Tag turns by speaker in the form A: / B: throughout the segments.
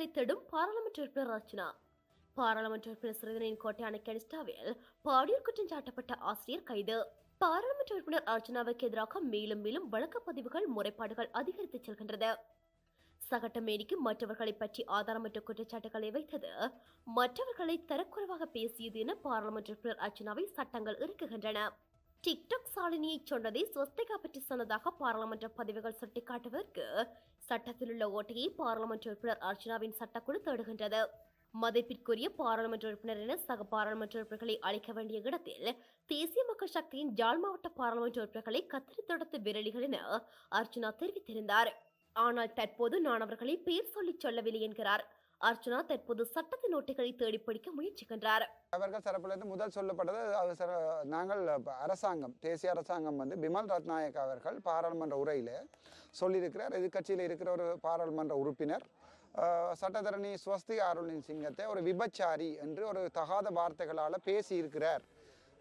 A: முறைப்பாடுகளை தேடும் பாராளுமன்ற உறுப்பினர் ரச்சனா. பாராளுமன்ற உறுப்பினர் சிறிதனின் கோட்டையான கெனிஸ்டாவில் பாலியல் குற்றம் சாட்டப்பட்ட ஆசிரியர் கைது. பாராளுமன்ற உறுப்பினர் அர்ச்சனாவுக்கு எதிராக மேலும் மேலும் வழக்கு பதிவுகள் முறைப்பாடுகள் அதிகரித்து செல்கின்றது. சகட்டமேனிக்கு மற்றவர்களை பற்றி ஆதாரமற்ற குற்றச்சாட்டுகளை வைத்தது மற்றவர்களை தரக்குறைவாக பேசியது என பாராளுமன்ற உறுப்பினர் அர்ச்சனாவை சட்டங்கள் இருக்குகின்றன டிக்டாக் சாலினியை சொன்னதை சொஸ்திகா பற்றி சொன்னதாக பாராளுமன்ற பதிவுகள் சுட்டிக்காட்டுவதற்கு சட்டத்திலுள்ள ஓட்டையை பாராளுமன்ற உறுப்பினர் அர்ச்சனாவின் சட்டக்குழு தேடுகின்றது. மதிப்பிற்குரிய பாராளுமன்ற உறுப்பினர் என சக பாராளுமன்ற உறுப்பினர்களை அழைக்க வேண்டிய இடத்தில் தேசிய மக்கள் சக்தியின் ஜாழ் மாவட்ட பாராளுமன்ற உறுப்பினர்களை கத்திரி தொடர்த்து விரலிகள் என அர்ச்சனா தெரிவித்திருந்தார். ஆனால் தற்போது நான் அவர்களை பெயர் சொல்லிச் சொல்லவில்லை என்கிறார். அர்ச்சனா தற்போது சட்டத்தின் நோட்டுகளை தேடி படிக்க முயற்சிக்கின்றார்
B: அவர்கள் தரப்பிலிருந்து முதல் சொல்லப்பட்டது அது நாங்கள் அரசாங்கம் தேசிய அரசாங்கம் வந்து பிமல் ரத்நாயக் அவர்கள் பாராளுமன்ற உரையில் சொல்லியிருக்கிறார். எதிர்க்கட்சியில் இருக்கிற ஒரு பாராளுமன்ற உறுப்பினர் சட்டத்தரணி ஸ்வஸ்தி அருளின் சிங்கத்தை ஒரு விபச்சாரி என்று ஒரு தகாத வார்த்தைகளால் பேசியிருக்கிறார்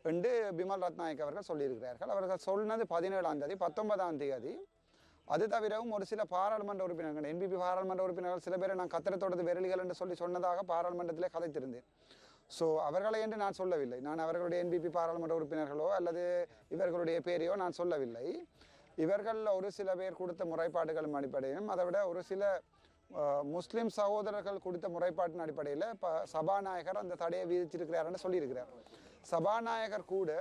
B: என்று பிமல் ரத்நாயக் அவர்கள் சொல்லியிருக்கிறார்கள். அவர்கள் சொன்னது பதினேழாம் தேதி பத்தொன்பதாம் தேதி அது தவிரவும் ஒரு சில பாராளுமன்ற உறுப்பினர்கள் என்பிபி பாராளுமன்ற உறுப்பினர்கள் சில பேரை நான் கத்திரத்தோடது விரலிகள் என்று சொல்லி சொன்னதாக பாராளுமன்றத்திலே கதைத்திருந்தேன். ஸோ அவர்களை என்று நான் சொல்லவில்லை. நான் அவர்களுடைய என்பிபி பாராளுமன்ற உறுப்பினர்களோ அல்லது இவர்களுடைய பேரையோ நான் சொல்லவில்லை. இவர்களில் ஒரு சில பேர் கொடுத்த முறைப்பாடுகளும் அடிப்படையிலும் அதை விட ஒரு சில முஸ்லீம் சகோதரர்கள் கொடுத்த முறைப்பாட்டின் அடிப்படையில் இப்போ சபாநாயகர் அந்த தடையை விதிச்சிருக்கிறாருன்னு சொல்லியிருக்கிறார். சபாநாயகர் கூட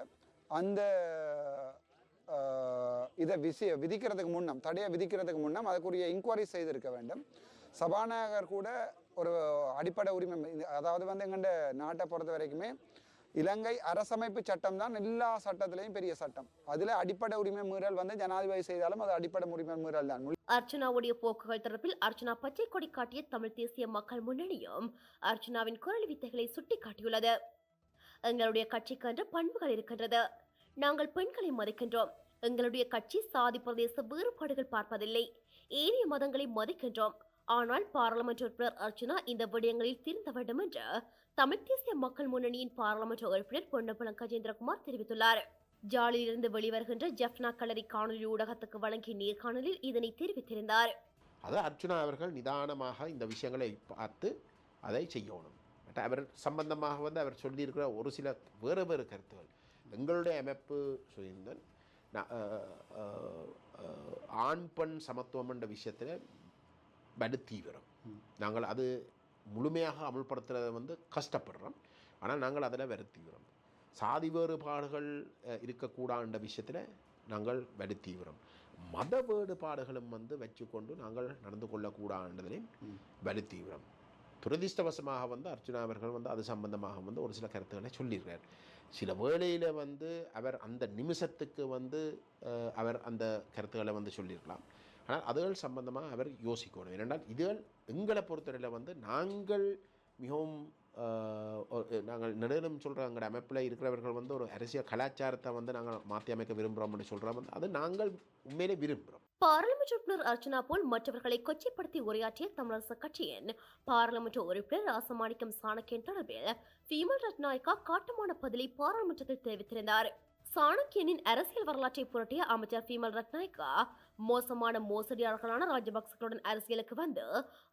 B: அந்த இதை விசி விதிக்கிறதுக்கு முன்னம் தடையை விதிக்கிறதுக்கு முன்னம் அதுக்குரிய இன்கொயரி செய்திருக்க வேண்டும். சபாநாயகர் கூட ஒரு அடிப்படை உரிமை அதாவது வந்து எங்கள்ட நாட்டை பொறுத்த வரைக்குமே இலங்கை அரசமைப்பு சட்டம் தான் எல்லா சட்டத்திலையும் பெரிய சட்டம். அதில் அடிப்படை உரிமை மீறல் வந்து ஜனாதிபதி செய்தாலும் அது அடிப்படை உரிமை மீறல் தான்.
A: அர்ச்சனாவுடைய போக்குகள் தொடர்பில் அர்ச்சனா பச்சை கொடி காட்டிய தமிழ் தேசிய மக்கள் முன்னணியும் அர்ச்சனாவின் குரல் வித்தைகளை சுட்டிக்காட்டியுள்ளது. எங்களுடைய கட்சிக்கு என்ற பண்புகள் இருக்கின்றது. நாங்கள் பெண்களை மதிக்கின்றோம். எங்களுடைய கட்சி சாதி பிரதேச வேறுபாடுகள் பார்ப்பதில்லை. ஏனைய மதங்களை மதிக்கின்றோம். ஆனால் பாராளுமன்ற உறுப்பினர் அர்ச்சனா இந்த விடயங்களில் திருந்த வேண்டும் என்று தமிழ் தேசிய மக்கள் முன்னணியின் பாராளுமன்ற உறுப்பினர் பொன்னப்பலம் கஜேந்திரகுமார் தெரிவித்துள்ளார். ஜாலியிலிருந்து வெளிவருகின்ற ஜெஃப்னா கலரி காணொலி ஊடகத்துக்கு வழங்கிய நேர்காணலில் இதனை தெரிவித்திருந்தார்.
C: அது அர்ச்சுனா அவர்கள் நிதானமாக இந்த விஷயங்களை பார்த்து அதை செய்யணும். அவர் சம்பந்தமாக வந்து அவர் சொல்லியிருக்கிற ஒரு சில வேறு வேறு கருத்துகள். எங்களுடைய அமைப்பு சுயந்தன். ஆண் பெண் சமத்துவம் என்ற விஷயத்தில் வலு தீவிரம். நாங்கள் அது முழுமையாக அமுல்படுத்துறதை வந்து கஷ்டப்படுறோம். ஆனால் நாங்கள் அதில் வெறு தீவிரம். சாதி வேறுபாடுகள் இருக்கக்கூடாதுன்ற விஷயத்தில் நாங்கள் வலு தீவிரம். மத வேறுபாடுகளும் வந்து வச்சுக்கொண்டு நாங்கள் நடந்து கொள்ளக்கூடாதுன்றதிலையும் வலு தீவிரம். துரதிர்ஷ்டவசமாக வந்து அர்ஜுனா அவர்கள் வந்து அது சம்பந்தமாக வந்து ஒரு சில கருத்துக்களை சொல்லியிருக்கார். சில வேளையில் வந்து அவர் அந்த நிமிஷத்துக்கு வந்து அவர் அந்த கருத்துக்களை வந்து சொல்லியிருக்கலாம். ஆனால் அதுகள் சம்பந்தமாக அவர் யோசிக்கணும். ஏனென்றால் இதுகள் எங்களை பொறுத்தவரையில் வந்து நாங்கள் மிகவும் நாங்கள் நெடுலும் சொல்கிற எங்களோட அமைப்பில் இருக்கிறவர்கள் வந்து ஒரு அரசியல் கலாச்சாரத்தை வந்து நாங்கள் மாற்றி அமைக்க விரும்புகிறோம்னு சொல்கிறோம் வந்து அது நாங்கள் உண்மையிலே விரும்புகிறோம்
A: பாராளுமன்ற உறுப்பினர் அர்ச்சனா போல் மற்றவர்களை கொச்சைப்படுத்தி உரையாற்றிய தமிழரசு கட்சியின் பாராளுமன்ற உறுப்பினர் ராசமாணிக்கம் சாணக்கியன் தொடர்பில் பீமல் ரத்நாயக்கா காட்டமான பதிலை பாராளுமன்றத்தில் தெரிவித்திருந்தார். சாணக்கியனின் அரசியல் வரலாற்றை புரட்டிய அமைச்சர் பீமல் ரத்நாயக்கா மோசமான மோசடியாளர்களான ராஜபக்சர்களுடன் அரசியலுக்கு வந்து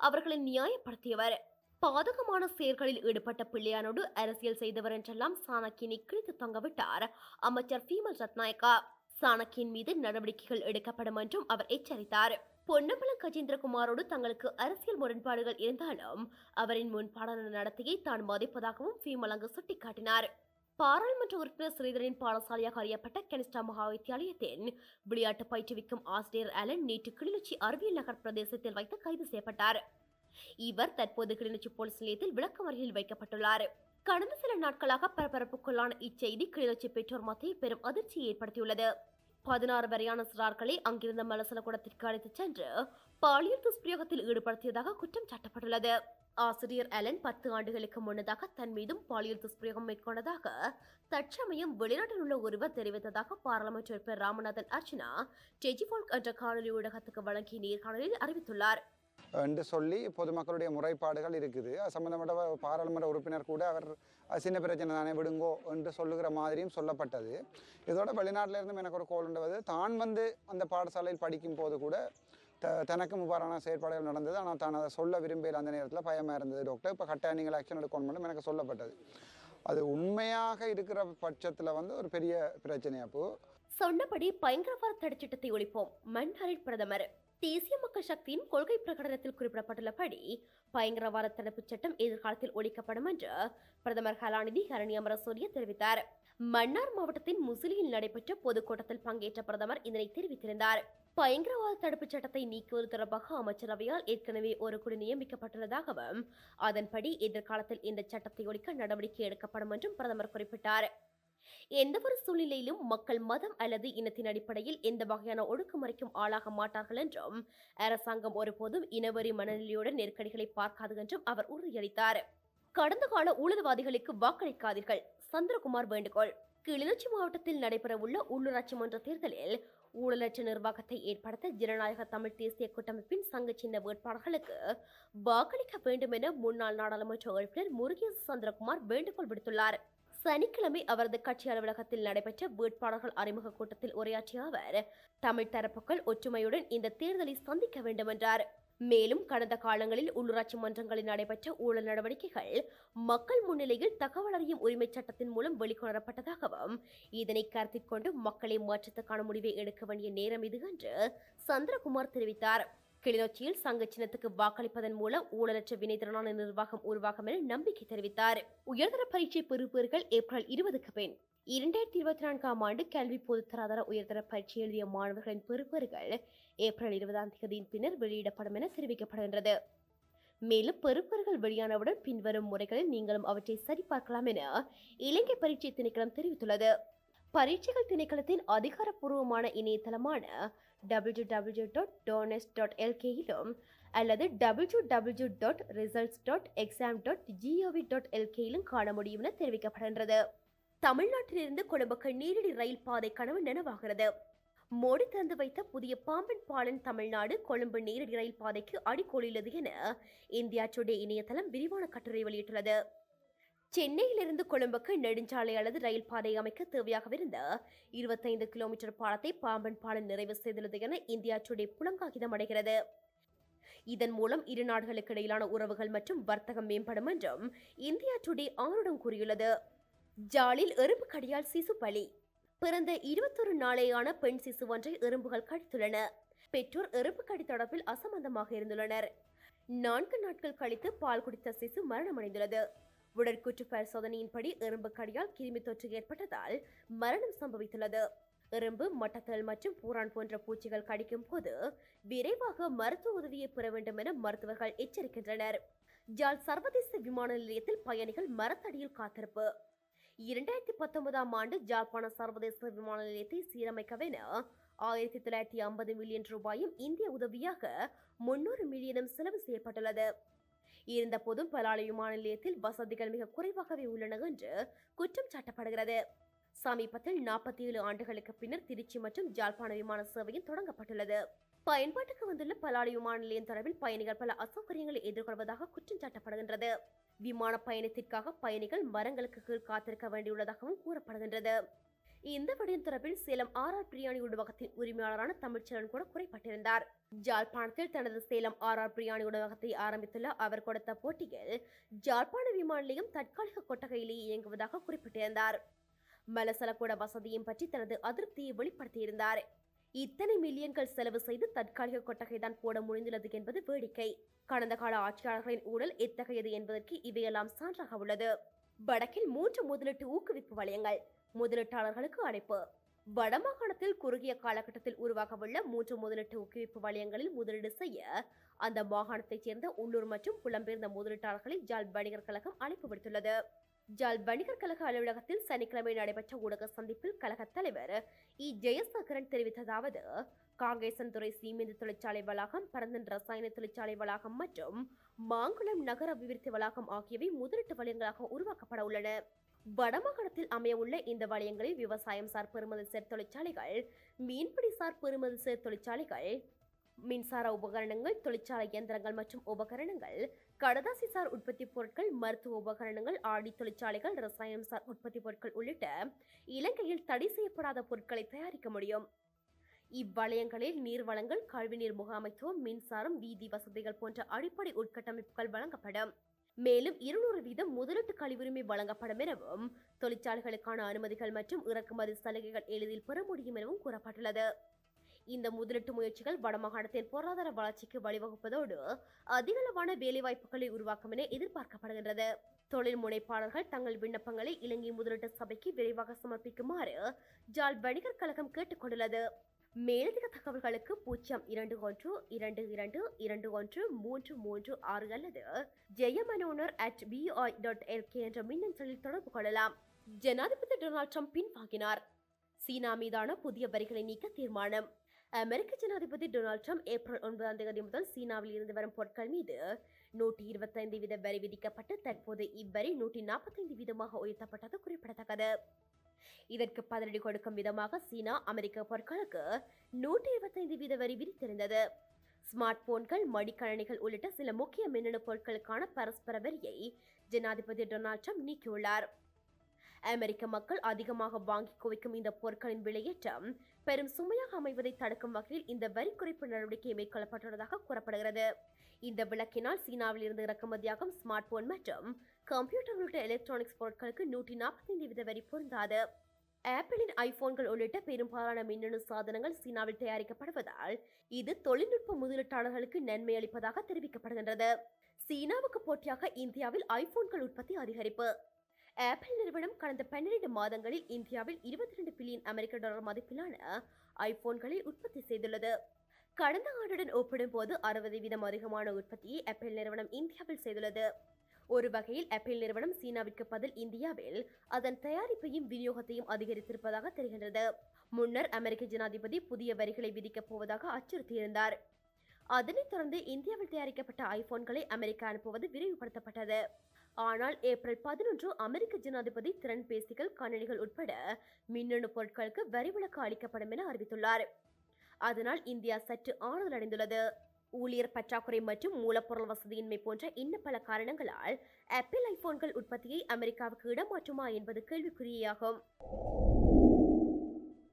A: அவர்களை நியாயப்படுத்தியவர். பாதகமான செயல்களில் ஈடுபட்ட பிள்ளையானோடு அரசியல் செய்தவர் என்றெல்லாம் சாணக்கியனை கிழித்து தொங்கவிட்டார் அமைச்சர் பீமல் ரத்நாயக்கா. சாணக்கியின் மீது நடவடிக்கைகள் எடுக்கப்படும் என்றும் அவர் எச்சரித்தார். பொன்னம்பலம் கஜேந்திரகுமாரோடு தங்களுக்கு அரசியல் முரண்பாடுகள் இருந்தாலும் அவரின் முன்பாடான நடத்தையை தான் மதிப்பதாகவும் பீமலங்கு சுட்டிக்காட்டினார். பாராளுமன்ற உறுப்பினர் ஸ்ரீதரின் பாடசாலையாக அறியப்பட்ட கெனிஸ்டா மகா வித்தியாலயத்தின் விளையாட்டு பயிற்றுவிக்கும் ஆசிரியர் அலன் நேற்று கிளிநொச்சி அறிவியல் நகர் பிரதேசத்தில் வைத்து கைது செய்யப்பட்டார். இவர் தற்போது கிளிநொச்சி போலீஸ் நிலையத்தில் விளக்கமறியில் வைக்கப்பட்டுள்ளார். கடந்த சில நாட்களாக பரபரப்புக்குள்ளான இச்செய்தி கிளிநொச்சி பெற்றோர் மத்தியில் பெரும் அதிர்ச்சியை ஏற்படுத்தியுள்ளது. பதினாறு வரையான சிறார்களை அங்கிருந்த மலசலகுடத்திற்கு அழைத்துச் சென்று பாலியல் துஷ்பிரயோகத்தில் ஈடுபடுத்தியதாக குற்றம் சாட்டப்பட்டுள்ளது. ஆசிரியர் அலன் பத்து ஆண்டுகளுக்கு முன்னதாக தன் மீதும் பாலியல் துஷ்பிரயோகம் மேற்கொண்டதாக தற்சமயம் வெளிநாட்டில் உள்ள ஒருவர் தெரிவித்ததாக பாராளுமன்ற உறுப்பினர் ராமநாதன் அர்ச்சனா டெஜிபால்க் என்ற காணொலி ஊடகத்துக்கு வழங்கிய நேர்காணலில் அறிவித்துள்ளார்.
B: என்று சொல்லி பொதுமக்களுடைய முறைப்பாடுகள் இருக்குது. அது சம்பந்தப்பட்ட பாராளுமன்ற உறுப்பினர் கூட அவர் சின்ன பிரச்சனை தானே விடுங்கோ என்று சொல்லுகிற மாதிரியும் சொல்லப்பட்டது. இதோட வெளிநாட்டிலிருந்தும் எனக்கு ஒரு கோல் உண்டது தான் வந்து அந்த பாடசாலையில் படிக்கும் போது கூட த தனக்கு முபாரான செயற்பாடுகள் நடந்தது. ஆனால் தான் அதை சொல்ல விரும்பியில் அந்த நேரத்தில். பயமாக இருந்தது டாக்டர் இப்போ கட்டாய நீங்கள் ஆக்ஷன் எடுக்கணும் மட்டும் எனக்கு சொல்லப்பட்டது. அது உண்மையாக இருக்கிற பட்சத்தில் வந்து ஒரு பெரிய பிரச்சனை அப்போ
A: சொன்னபடி பயங்கரவாத தடைச்சட்டத்தை ஒழிப்போம் மன்ஹரின் பிரதமர். தேசிய மக்கள் சக்தியின் கொள்கை பிரகடனத்தில் குறிப்பிடப்பட்டுள்ளபடி பயங்கரவாத தடுப்புச் சட்டம் எதிர்காலத்தில் ஒழிக்கப்படும் என்று பிரதமர் கலாநிதி ஹரணி அமரசூரிய தெரிவித்தார். மன்னார் மாவட்டத்தின் முசிலியில் நடைபெற்ற பொதுக்கூட்டத்தில் பங்கேற்ற பிரதமர் இதனை தெரிவித்திருந்தார். பயங்கரவாத தடுப்புச் சட்டத்தை நீக்குவது தொடர்பாக அமைச்சரவையால் ஏற்கனவே ஒரு குழு நியமிக்கப்பட்டுள்ளதாகவும் அதன்படி எதிர்காலத்தில் இந்த சட்டத்தை ஒழிக்க நடவடிக்கை எடுக்கப்படும் என்றும் பிரதமர் குறிப்பிட்டார். எந்தவொரு சூழ்நிலையிலும் மக்கள் மதம் அல்லது இனத்தின் அடிப்படையில் எந்த வகையான ஒடுக்குமுறைக்கும் ஆளாக மாட்டார்கள் என்றும் அரசாங்கம் ஒருபோதும் இனவெறி மனநிலையுடன் நெருக்கடிகளை பார்க்காது என்றும் அவர் உறுதியளித்தார். கடந்த கால ஊழல்வாதிகளுக்கு வாக்களிக்காதீர்கள். சந்திரகுமார் வேண்டுகோள். கிளிநொச்சி மாவட்டத்தில் நடைபெறவுள்ள உள்ளூராட்சி மன்ற தேர்தலில் ஊழலற்ற நிர்வாகத்தை ஏற்படுத்த ஜனநாயக தமிழ் தேசிய கூட்டமைப்பின் சங்க சின்ன வேட்பாளர்களுக்கு வாக்களிக்க வேண்டும் என முன்னாள் நாடாளுமன்ற உறுப்பினர் முருகேசு சந்திரகுமார் வேண்டுகோள் விடுத்துள்ளார். சனிக்கிழமை அவரது கட்சி அலுவலகத்தில் நடைபெற்ற வேட்பாளர்கள் அறிமுக கூட்டத்தில் உரையாற்றிய அவர் தமிழ் தரப்புகள் ஒற்றுமையுடன் இந்த தேர்தலை சந்திக்க வேண்டும் என்றார் மேலும் கடந்த காலங்களில் உள்ளூராட்சி மன்றங்களில் நடைபெற்ற ஊழல் நடவடிக்கைகள் மக்கள் முன்னிலையில் தகவல் அறியும் உரிமைச் சட்டத்தின் மூலம் வெளிக்கொணரப்பட்டதாகவும் இதனை கருத்தில் கொண்டு மக்களை மாற்றத்துக்கான முடிவை எடுக்க வேண்டிய நேரம் இது என்று சந்திரகுமார் தெரிவித்தார். கிளிநொச்சியில் சங்க சின்னத்துக்கு வாக்களிப்பதன் மூலம் ஊழலற்ற வினைத்திறனான நிர்வாகம் உருவாகும் என நம்பிக்கை தெரிவித்தார். உயர்தர பரீட்சை பெறுபவர்கள் ஏப்ரல் இருபதுக்கு பின் இரண்டாயிரத்தி இருபத்தி நான்காம் ஆண்டு கல்வி பொதுத்தராதர உயர்தர பரீட்சை எழுதிய மாணவர்களின் பெறுபவர்கள் ஏப்ரல் இருபதாம் தேதியின் பின்னர் வெளியிடப்படும் என தெரிவிக்கப்படுகின்றது. மேலும் பெறுப்பர்கள் வெளியானவுடன் பின்வரும் முறைகளில் நீங்களும் அவற்றை சரிபார்க்கலாம் என இலங்கை பரீட்சை திணைக்களம் தெரிவித்துள்ளது. பரீட்சைகள் திணைக்களத்தின் அதிகாரப்பூர்வமான இணையதளமான W W dot doenets dot எல்கேயிலும் அல்லது W W dot results dot exam dot G O V dot எல்கேயிலும் காண முடியும் என தெரிவிக்கப்படுகின்றது. தமிழ்நாட்டிலிருந்து கொழும்புக்கு நேரடி ரயில் பாதை கனவு நனவாகிறது. மோடி திறந்து வைத்த புதிய பாம்பன் பாலன் தமிழ்நாடு கொழும்பு நேரடி ரயில் பாதைக்கு அடிக்கோலியுள்ளது என இந்தியா டுடே இணையதளம் விரிவான கட்டுரை வெளியிட்டுள்ளது. சென்னையிலிருந்து கொழும்புக்கு நெடுஞ்சாலை அல்லது ரயில் பாதை அமைக்க தேவையாகவிருந்த இருபத்தைந்து கிலோமீட்டர் பாலத்தை பாம்பன் பாலம் நிறைவு செய்துள்ளது என இந்தியா டுடே புலங்காகிதம் அடைகிறது. இதன் மூலம் இரு நாடுகளுக்கு இடையிலான உறவுகள் மற்றும் வர்த்தகம் மேம்படும் என்றும் இந்தியா டுடே ஆருடம் கூறியுள்ளது. ஜாலில் எறும்பு கடியால் சிசு பலி. பிறந்த இருபத்தொரு நாளேயான பெண் சிசு ஒன்றை எறும்புகள் கடித்துள்ளன. பெற்றோர் எறும்பு கடி தொடர்பில் அசம்பந்தமாக இருந்துள்ளனர். நான்கு நாட்கள் கழித்து பால் குடித்த சிசு மரணமடைந்துள்ளது. உடற்கூற்று பரிசோதனையின்படி எறும்பு கடியால் கிருமி தொற்று ஏற்பட்டதால் மரணம் சம்பவித்துள்ளது. எறும்பு மட்டத்தல் மற்றும் பூரான் போன்ற பூச்சிகள் கடிக்கும் போது விரைவாக மருத்துவ உதவியை பெற வேண்டும் என மருத்துவர்கள் எச்சரிக்கின்றனர். ஜால் சர்வதேச விமான நிலையத்தில் பயணிகள் மரத்தடியில் காத்திருப்பு. இரண்டாயிரத்தி பத்தொன்பதாம் ஆண்டு ஜாழ்ப்பாண சர்வதேச விமான நிலையத்தை சீரமைக்கவென ஆயிரத்தி தொள்ளாயிரத்தி ஐம்பது மில்லியன் ரூபாயும் இந்திய உதவியாக முன்னூறு மில்லியனும் செலவு செய்யப்பட்டுள்ளது. இருந்தபோதும் பலாளி விமான நிலையத்தில் வசதிகள் மிக குறைவாகவே உள்ளன என்று குற்றம் சாட்டப்படுகிறது. சமீபத்தில் நாற்பத்தி ஏழு ஆண்டுகளுக்கு பின்னர் திருச்சி மற்றும் ஜாழ்ப்பாண விமான சேவையும் தொடங்கப்பட்டுள்ளது. பயன்பாட்டுக்கு வந்துள்ள பலாலி விமான நிலையம் தொடர்பில் பயணிகள் பல அசௌகரியங்களை எதிர்கொள்வதாக குற்றம் சாட்டப்படுகின்றது. விமான பயணத்திற்காக பயணிகள் மரங்களுக்கு கீழ் காத்திருக்க வேண்டியுள்ளதாகவும் கூறப்படுகின்றது. இந்த படையின் தரப்பில் சேலம் ஆர் ஆர் பிரியாணி உணவகத்தின் உரிமையாளரான தமிழ்ச்செல்வன் கூட குறைப்பட்டிருந்தார் ஜாழ்ப்பாணத்தில் தனது சேலம் ஆர் ஆர் பிரியாணி உணவகத்தை ஆரம்பித்துள்ள அவர் கொடுத்த போட்டியில் ஜாழ்ப்பாண விமான நிலையம் தற்காலிக கொட்டகையிலேயே இயங்குவதாக குறிப்பிட்டிருந்தார். மலசலக்கூட வசதியும் பற்றி தனது அதிருப்தியை வெளிப்படுத்தியிருந்தார். இத்தனை மில்லியன்கள் செலவு செய்து தற்காலிக கொட்டகை தான் போட முடிந்துள்ளது என்பது வேடிக்கை. கடந்த கால ஆட்சியாளர்களின் ஊழல் எத்தகையது என்பதற்கு இவையெல்லாம் சான்றாக உள்ளது. வடக்கில் மூன்று முதலீட்டு ஊக்குவிப்பு வளையங்கள் முதலீட்டாளர்களுக்கு அழைப்பு. வடமாகாணத்தில் குறுகிய காலகட்டத்தில் உருவாகவுள்ள மூன்று முதலீட்டு ஊக்குவிப்பு வலயங்களில் முதலீடு செய்ய அந்த மாகாணத்தைச் சேர்ந்த உள்ளூர் மற்றும் புலம்பெயர்ந்த முதலீட்டாளர்களை ஜால் வணிகர் கழகம் அழைப்பு விடுத்துள்ளது. ஜால் வணிகர் கழக அலுவலகத்தில் சனிக்கிழமை நடைபெற்ற ஊடக சந்திப்பில் கழக தலைவர் இ. ஜெயசேகரன் தெரிவித்ததாவது காங்கேசன்துறை சீமெந்து தொழிற்சாலை வளாகம் பரந்தன் ரசாயன தொழிற்சாலை வளாகம் மற்றும் மாங்குளம் நகர அபிவிருத்தி வளாகம் ஆகியவை முதலீட்டு வலயங்களாக உருவாக்கப்பட உள்ளன. வடமாகாணத்தில் அமையவுள்ள இந்த வலயங்களில் விவசாயம் சார் பெறுமதி சேர் தொழிற்சாலைகள் மீன்பிடி சார் பெறுமதி சேர் தொழிற்சாலைகள் மின்சார உபகரணங்கள் தொழிற்சாலை இயந்திரங்கள் மற்றும் உபகரணங்கள் கடதாசி சார் உற்பத்தி பொருட்கள் மருத்துவ உபகரணங்கள் ஆடி தொழிற்சாலைகள் ரசாயனம் சார் உற்பத்தி பொருட்கள் உள்ளிட்ட இலங்கையில் தடை செய்யப்படாத பொருட்களை தயாரிக்க முடியும். இவ்வலயங்களில் நீர்வளங்கள் கழிவுநீர் முகாமைத்துவம் மின்சாரம் வீதி வசதிகள் போன்ற அடிப்படை உட்கட்டமைப்புகள் வழங்கப்படும். மேலும் இருநூறு வீதம் முதலீட்டு கழிவுரிமை வழங்கப்படும் எனவும் தொழிற்சாலைகளுக்கான அனுமதிகள் மற்றும் இறக்குமதி சலுகைகள் எளிதில் பெற முடியும் எனவும் கூறப்பட்டுள்ளது. இந்த முதலீட்டு முயற்சிகள் வடமாகாணத்தின் பொருளாதார வளர்ச்சிக்கு வழிவகுப்பதோடு அதிகளவான வேலைவாய்ப்புகளை உருவாக்கும் என எதிர்பார்க்கப்படுகின்றது. தொழில் முனைப்பாளர்கள் தங்கள் விண்ணப்பங்களை இலங்கை முதலீட்டு சபைக்கு விரைவாக சமர்ப்பிக்குமாறு ஜால் வணிகர் கழகம் கேட்டுக்கொண்டுள்ளது. மேலதிக தகவல்களுக்கு பூஜ்ஜியம் இரண்டு ஒன்று இரண்டு இரண்டு இரண்டு ஒன்று மூன்று மூன்று ஆறு அல்லது ஜெயமனோனர் at B I dot L K என்ற மின்னஞ்சலில் தொடர்பு கொள்ளலாம். ஜனாதிபதி டொனால்ட் ட்ரம்ப் பின்வாங்கினார். சீனா மீதான புதிய வரிகளை நீக்க தீர்மானம். அமெரிக்க ஜனாதிபதி டொனால்ட் ட்ரம்ப் ஏப்ரல் ஒன்பதாம் தேதி முதல் சீனாவில் இருந்து வரும் பொருட்கள் மீது நூற்றி இருபத்தைந்து வீத வரி விதிக்கப்பட்டு தற்போது இவ்வரி நூற்றி நாற்பத்தைந்து வீதமாக உயர்த்தப்பட்டது குறிப்பிடத்தக்கது. இதற்கு பதிலடி கொடுக்கும் விதமாக சீனா அமெரிக்க பொருட்களுக்கு நூற்றி இருபத்தைந்து வீத வரி விதித்திருந்தது. ஸ்மார்ட் போன்கள் மடிக்கணினிகள் உள்ளிட்ட சில முக்கிய மின்னணு பொருட்களுக்கான பரஸ்பர வரியை ஜனாதிபதி டொனால்ட் ட்ரம்ப் நீக்கியுள்ளார். அமெரிக்க மக்கள் அதிகமாக வாங்கி குவிக்கும் இந்த பொருட்களின் விலையேற்றம் பெரும் சுமையாக அமைவதை தடுக்கும் வகையில் இந்த வரி குறைப்பு நடவடிக்கை மேற்கொள்ளப்பட்டுள்ளதாக கூறப்படுகிறது. இந்த விளக்கினால் சீனாவில் இருந்து இறக்குமதியாகும் ஸ்மார்ட் போன் மற்றும் கம்ப்யூட்டர் உள்ளிட்ட எலக்ட்ரானிக்ஸ் பொருட்களுக்கு நூற்றி நாற்பத்தி ஐந்து வீத வரி பொருந்தாது. ஆப்பிளின் ஐபோன்கள் உள்ளிட்ட பெரும்பாலான மின்னணு சாதனங்கள் சீனாவில் தயாரிக்கப்படுவதால் இது தொழில்நுட்ப முதலீட்டாளர்களுக்கு நன்மை அளிப்பதாக தெரிவிக்கப்படுகின்றது. சீனாவுக்கு போட்டியாக இந்தியாவில் ஐபோன்கள் உற்பத்தி அதிகரிப்பு. ஆப்பிள் நிறுவனம் கடந்த பன்னிரண்டு மாதங்களில் இந்தியாவில் இருபத்தி ரெண்டு பில்லியன் அமெரிக்க டாலர் மதிப்பிலான ஐபோன்களை உற்பத்தி செய்துள்ளது. கடந்த ஆண்டுடன் ஒப்பிடும்போது அறுபது வீதம் அதிகமான உற்பத்தியை ஆப்பிள் நிறுவனம் இந்தியாவில் செய்துள்ளது. ஒரு வகையில் ஆப்பிள் நிறுவனம் சீனாவிற்கு பதில் இந்தியாவில் அதன் தயாரிப்பையும் விநியோகத்தையும் அதிகரித்திருப்பதாக தெரிகின்றது. முன்னர் அமெரிக்க ஜனாதிபதி புதிய வரிகளை விதிக்கப் போவதாக அச்சுறுத்தியிருந்தார். அதனைத் தொடர்ந்து இந்தியாவில் தயாரிக்கப்பட்ட ஐபோன்களை அமெரிக்கா அனுப்புவது விரிவுபடுத்தப்பட்டது. ஆனால் ஏப்ரல் பதினொன்று அமெரிக்க ஜனாதிபதி திறன் பேசிகள் கணினிகள் உட்பட மின்னணு பொருட்களுக்கு வரி விலக்கு அளிக்கப்படும் என அறிவித்துள்ளார். அதனால் இந்தியா சற்று ஆறுதல் அடைந்துள்ளது ஊழியர் பற்றாக்குறை மற்றும் மூலப்பொருள் வசதியின்மை போன்ற இன்னும் பல காரணங்களால் ஆப்பிள் ஐபோன்கள் உற்பத்தியை அமெரிக்காவுக்கு இடமாற்றுமா என்பது கேள்விக்குறியாகும்.